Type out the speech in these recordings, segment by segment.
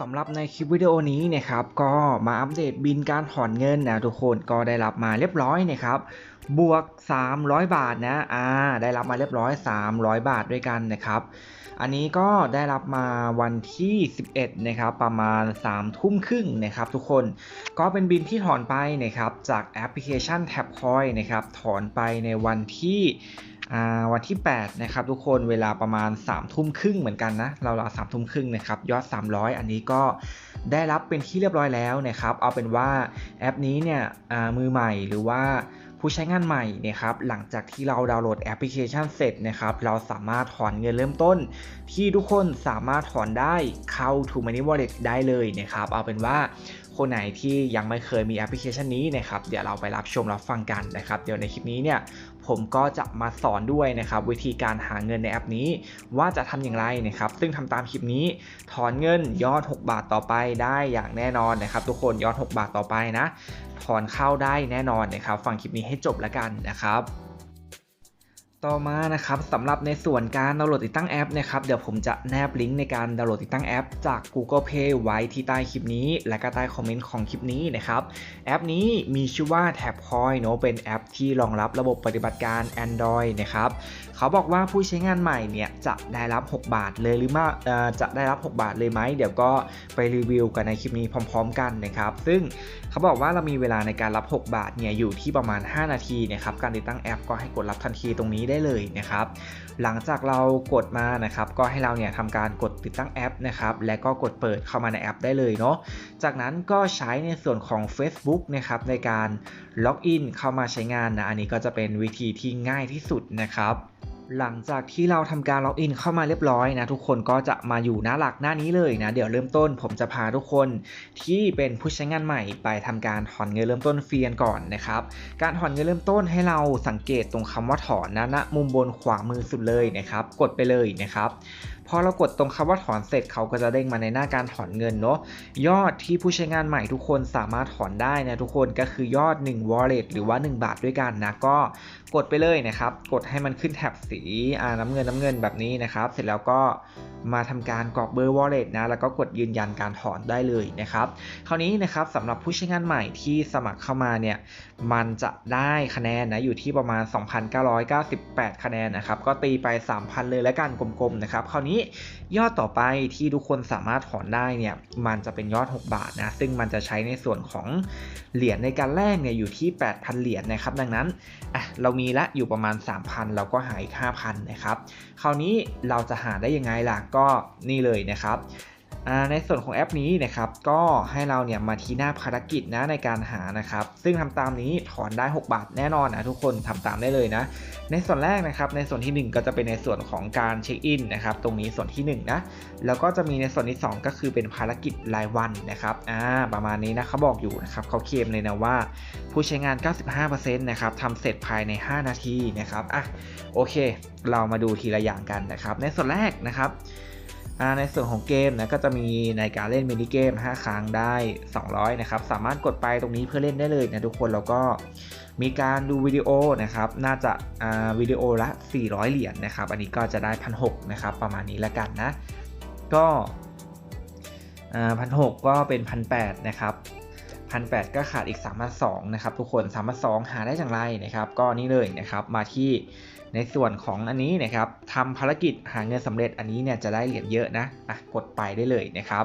สำหรับในคลิปวิดีโอนี้นะครับก็มาอัปเดตบินการถอนเงินนะทุกคนก็ได้รับมาเรียบร้อยนะครับบวก 300 บาทนะอ่าได้รับมาเรียบร้อย 300 บาทด้วยกันนะครับ อันนี้ก็ได้รับมาวันที่ 11นะครับประมาณ3ทุ่มครึ่งนะครับทุกคนก็เป็นบินที่ถอนไปนะครับจากแอปพลิเคชัน t a p c o i n นะครับถอนไปในวันที่ วันที่ 8 นะครับทุกคนเวลาประมาณ3ทุ่มครึ่งเหมือนกันนะเราเราสามทุ่มครึ่งนะครับยอด 300 อันนี้ก็ได้รับเป็นที่เรียบร้อยแล้วนะครับเอาเป็นว่าแอปนี้เนี่ยมือใหม่หรือว่าผู้ใช้งานใหม่นะครับหลังจากที่เราดาวน์โหลดแอปพลิเคชันเสร็จนะครับเราสามารถถอนเงินเริ่มต้น ที่ทุกคนสามารถถอนได้เข้า To Money Wallet ได้เลยนะครับเอาเป็นว่า คนไหนที่ยังไม่เคยมีแอปพลิเคชันนี้นะครับ เดี๋ยวเราไปรับชมรับฟังกันนะครับ เดี๋ยวในคลิปนี้เนี่ยผมก็จะมาสอนด้วยนะครับ วิธีการหาเงินในแอปนี้ ว่าจะทำอย่างไรนะครับ ซึ่งทำตามคลิปนี้ถอนเงินยอด 6 บาทต่อไปได้อย่างแน่นอนนะครับ ทุกคนยอด 6 บาทต่อไปนะ ถอนเข้าได้แน่นอนนะครับ ฟังคลิปนี้ให้จบแล้วกันนะครับ ต่อมานะครับสำหรับในส่วนการดาวน์โหลดติดตั้งแอปนะครับเดี๋ยวผมจะแนบลิงก์ในการดาวน์โหลดติดตั้งแอป จาก Google Play ไว้ที่ใต้คลิปนี้ และก็ใต้คอมเมนต์ของคลิปนี้นะครับแอปนี้มีชื่อว่า Tapcoin เนอะเป็นแอปที่รองรับระบบปฏิบัติการ Android นะครับเขาบอกว่าผู้ใช้งานใหม่เนี่ยจะได้รับ 6 บาทเลยหรือไม่เอ่อจะได้รับ 6 บาทเลยไหมเดี๋ยวก็ไปรีวิวกันในคลิปนี้พร้อม ๆ กันนะครับซึ่งเขาบอกว่าเรามีเวลาในการรับ 6 บาทเนี่ยอยู่ที่ประมาณ 5 นาทีนะครับการติดตั้งแอปก็ให้กดรับทันทีตรงนี้ได้เลยนะครับ หลังจากเรากดมานะครับ ก็ให้เราเนี่ยทำการกดติดตั้งแอปนะครับ และก็กดเปิดเข้ามาในแอปได้เลยเนาะ จากนั้นก็ใช้ในส่วนของ Facebook นะครับในการล็อกอินเข้ามาใช้งานนะ อันนี้ก็จะเป็นวิธีที่ง่ายที่สุดนะครับ หลังจากที่เราทำการล็อกอินเข้ามาเรียบร้อยนะทุกคนก็จะมาอยู่หน้าหลักหน้านี้เลยนะเดี๋ยวเริ่มต้นผมจะพาทุกคนที่เป็นผู้ใช้งานใหม่ไปทำการถอนเงินเริ่มต้นฟรีกันก่อนนะครับการถอนเงินเริ่มต้นให้เราสังเกตตรงคำว่าถอนนะณมุมบนขวามือสุดเลยนะครับกดไปเลยนะครับพอเรากดตรงคำว่าถอนเสร็จเขาก็จะเด้งมาในหน้าการถอนเงินเนาะยอดที่ผู้ใช้งานใหม่ทุกคนสามารถถอนได้นะทุกคนก็คือยอด 1 wallet หรือว่า 1 บาทด้วยกันนะก็กดไปเลยนะครับ กดให้มันขึ้นแถบสีอ่าน้ำเงินน้ำเงินแบบนี้นะครับ เสร็จแล้วก็มาทำการกรอกเบอร์ wallet นะแล้วก็กดยืนยันการถอนได้เลยนะครับ คราวนี้นะครับสำหรับผู้ใช้งานใหม่ที่สมัครเข้ามาเนี่ยมันจะได้คะแนนนะอยู่ที่ประมาณ 2,998 คะแนนนะครับก็ตีไป 3,000 เลยแล้วกันกลมๆนะครับคราวนี้ยอดต่อไปที่ทุกคนสามารถถอนได้เนี่ยมันจะเป็นยอด 6 บาทนะซึ่งมันจะใช้ในส่วนของเหรียญในการแลกเนี่ยอยู่ที่ 8,000 เหรียญนะครับ ดังนั้นอะเรามีละอยู่ประมาณ 3,000 เราก็หาอีก5,000 นะครับ คราวนี้เราจะหาได้ยังไงล่ะก็นี่เลยนะครับ ในส่วนของแอปนี้นะครับก็ให้เราเนี่ยมาที่หน้าภารกิจนะในการหานะครับซึ่งทำตามนี้ถอนได้ 6 บาทแน่นอนนะทุกคนทำตามได้เลยนะ ในส่วนแรกนะครับในส่วนที่ 1 ก็จะเป็นในส่วนของการเช็คอินนะครับตรงนี้ส่วนที่1นะแล้วก็จะมีในส่วนที่ 2 ก็คือเป็นภารกิจรายวันนะครับอ่าประมาณนี้นะเขาบอกอยู่นะครับเขาเคลมเลยนะว่า ผู้ใช้งาน 95%นะครับทำเสร็จภายใน 5 นาทีนะครับอะโอเค เรามาดูทีละอย่างกันนะครับ ในส่วนแรกนะครับ ในส่วนของเกมนะก็จะมีในการเล่นมินิเกม 5 ครั้งได้ 200 นะครับ สามารถกดไปตรงนี้เพื่อเล่นได้เลยนะทุกคนแล้วก็มีการดูวิดีโอนะครับ น่าจะวิดีโอละ 400 เหรียญนนะครับ อันนี้ก็จะได้พันหนะครับ ประมาณนี้แล้วกันนะ ก็พันหก็เป็นพันแนะครับพันแก็ขาดอีก3ามพันสนะครับ ทุกคน3ามพันสหาได้อย่างไรนะครับ ก็นี่เลยนะครับ มาที่ ในส่วนของอันนี้นะครับทำภารกิจหาเงินสำเร็จอันนี้เนี่ยจะได้เหรียญเยอะนะอะกดไปได้เลยนะครับ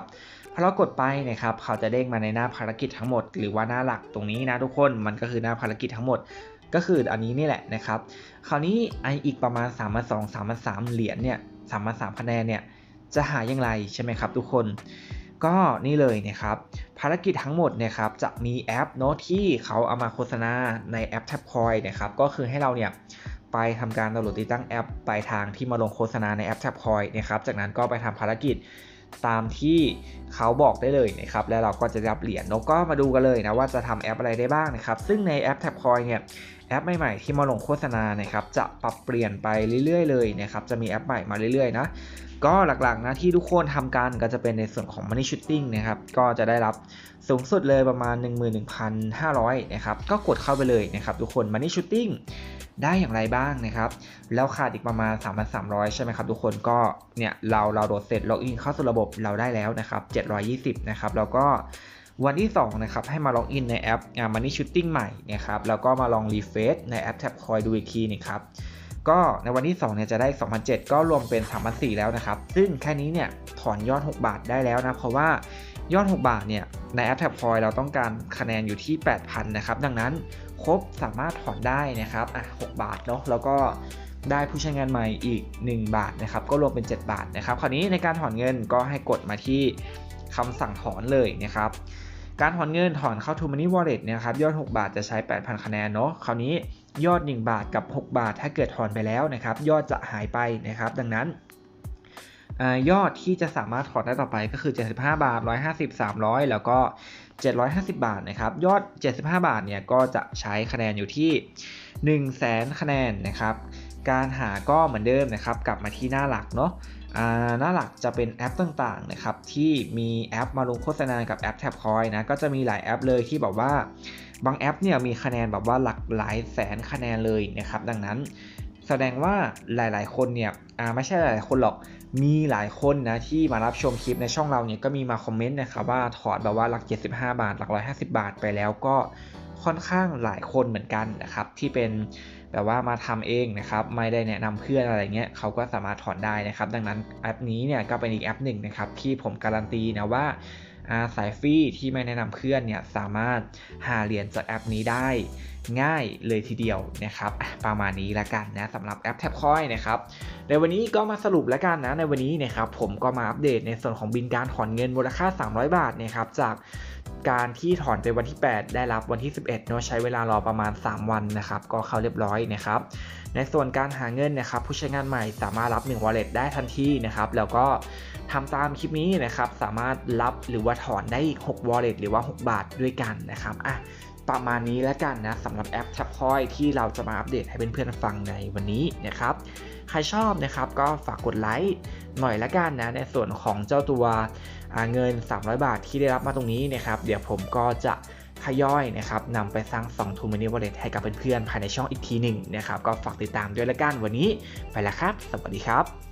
พอเรากดไปนะครับเขาจะเด้งมาในหน้าภารกิจทั้งหมด หรือว่าหน้าหลักตรงนี้นะทุกคนมันก็คือหน้าภารกิจทั้งหมดก็คืออันนี้นี่แหละนะครับ คราวนี้ไออีกประมาณ3ามพันสองสามพันสามเหรียญเนี่ยสามพันสามคะแนนเนี่ยจะหาอย่างไรใช่ไหมครับทุกคน ก็นี่เลยนะครับภารกิจทั้งหมดนี่ยครับจะมีแอปโน้ตที่เขาเอามาโฆษณาในแอป t a p c o i นะครับก็คือให้เราเนี่ย ไปทำการดาวน์โหลดติดตั้งแอปปลายทางที่มาลงโฆษณาในแอปแท็บคอยนะครับ จากนั้นก็ไปทำภารกิจตามที่เขาบอกได้เลยนะครับ แล้วเราก็จะรับเหรียญแล้วก็มาดูกันเลยนะว่าจะทำแอปอะไรได้บ้างนะครับ ซึ่งในแอปแท็บคอยเนี่ย แอปใหม่ๆที่มาลงโฆษณานะครับจะปรับเปลี่ยนไปเรื่อยๆ เลยนะครับจะมีแอปใหม่มาเรื่อยๆนะก็หลักๆนะที่ทุกคนทำกันก็จะเป็นในส่วนของ Money Shooting นะครับก็จะได้รับสูงสุดเลยประมาณ 11,500นะครับก็กดเข้าไปเลยนะครับทุกคน Money Shooting ได้อย่างไรบ้างนะครับ แล้วขาดอีกประมาณ 3,300 ใช่ไหมครับ ทุกคนก็เนี่ยเราเราโหลดเสร็จล็อกอินเข้าสู่ระบบเราได้แล้วนะครับ720นะครับแล้วก็ วันที่2นะครับให้มาล็อกอินในแอป Money Shooting ใหม่นะครับแล้วก็มาลองรีเฟซในแอป Tap Coin ดูอีกทีนะครับก็ในวันที่2เนี่ยจะได้ 2,007 ก็รวมเป็น 3,004 แล้วนะครับ ซึ่งแค่นี้เนี่ยถอนยอด 6 บาทได้แล้วนะ เพราะว่ายอด 6 บาทเนี่ยในแอป Tap Coin เราต้องการคะแนนอยู่ที่ 8,000 นะครับ ดังนั้นครบสามารถถอนได้นะครับอะ6บาทเนาะแล้วก็ได้ผู้ใช้งานใหม่อีก 1 บาทนะครับ ก็รวมเป็น 7 บาทนะครับ คราวนี้ในการถอนเงินก็ให้กดมาที่คำสั่งถอนเลยนะครับ การถอนเงินถอนเข้า To Money Wallet เนี่ยครับยอด 6 บาทจะใช้ 8,000 คะแนนเนาะคราวนี้ยอด 1 บาทกับ 6 บาท ถ้าเกิดถอนไปแล้วนะครับยอดจะหายไปนะครับ ดังนั้นอยอดที่จะสามารถถอนได้ต่อไปก็คือ 75 บาท 150 300 แล้วก็ 750 บาทนะครับ ยอด 75 บาทเนี่ยก็จะใช้คะแนนอยู่ที่ 1 0 0 0 0แสนคะแนนนะครับ การหาก็เหมือนเดิมนะครับ กลับมาที่หน้าหลักเนาะ หน้าหลักจะเป็นแอปต่างๆนะครับที่มีแอปมาลงโฆษณากับแอปแท็บคอยนะก็จะมีหลายแอปเลยที่แบบว่าบางแอปเนี่ยมีคะแนนแบบว่าหลักหลายแสนคะแนนเลยนะครับดังนั้นแสดงว่าหลายๆ คนเนี่ยไม่ใช่หลายๆคนหรอกมีหลายคนนะที่มารับชมคลิปในช่องเราเนี่ยก็มีมาคอมเมนต์นะครับว่าถอดแบบว่าหลัก 75 บาท หลัก 150 บาทไปแล้วก็ ค่อนข้างหลายคนเหมือนกันนะครับที่เป็นแบบว่ามาทำเองนะครับไม่ได้แนะนำเพื่อนอะไรเงี้ยเขาก็สามารถถอนได้นะครับ ดังนั้นแอปนี้เนี่ยก็เป็นอีกแอปหนึ่งนะครับที่ผมการันตีนะว่าสายฟรีที่ไม่แนะนำเพื่อนเนี่ยสามารถหาเหรียญจากแอปนี้ได้ ง่ายเลยทีเดียวนะครับประมาณนี้ละกันนะสำหรับแอปแท็บคอยนะครับในวันนี้ก็มาสรุปแล้วกันนะในวันนี้นะครับผมก็มาอัปเดตในส่วนของบินการถอนเงินมูลค่า 300 บาทนะครับจากการที่ถอนไปวันที่ 8 ได้รับวันที่ 11เนาะใช้เวลารอประมาณ 3 วันนะครับก็เข้าเรียบร้อยนะครับในส่วนการหาเงินนะครับผู้ใช้งานใหม่สามารถรับ 1 wallet ได้ทันทีนะครับแล้วก็ทำตามคลิปนี้นะครับสามารถรับหรือว่าถอนได้6 wallet หรือว่า 6 บาทด้วยกันนะครับอะ ประมาณนี้แล้วกันนะสำหรับแอป t a p c o i ที่เราจะมาอัปเดตให้เพื่อนๆฟังในวันนี้นะครับ ใครชอบนะครับก็ฝากกดไลค์หน่อยละกันนะในส่วนของเจ้าตัวเงิน 300 บาทที่ได้รับมาตรงนี้นะครับเดี๋ยวผมก็จะขย่อยนะครับนำไปสร้าง2 t o m a n y Wallet ให้กับเพื่อนๆภายในช่องอีกทีหนึ่งนะครับก็ฝากติดตามด้วยละกันวันนี้ไปแล้วครับ สวัสดีครับ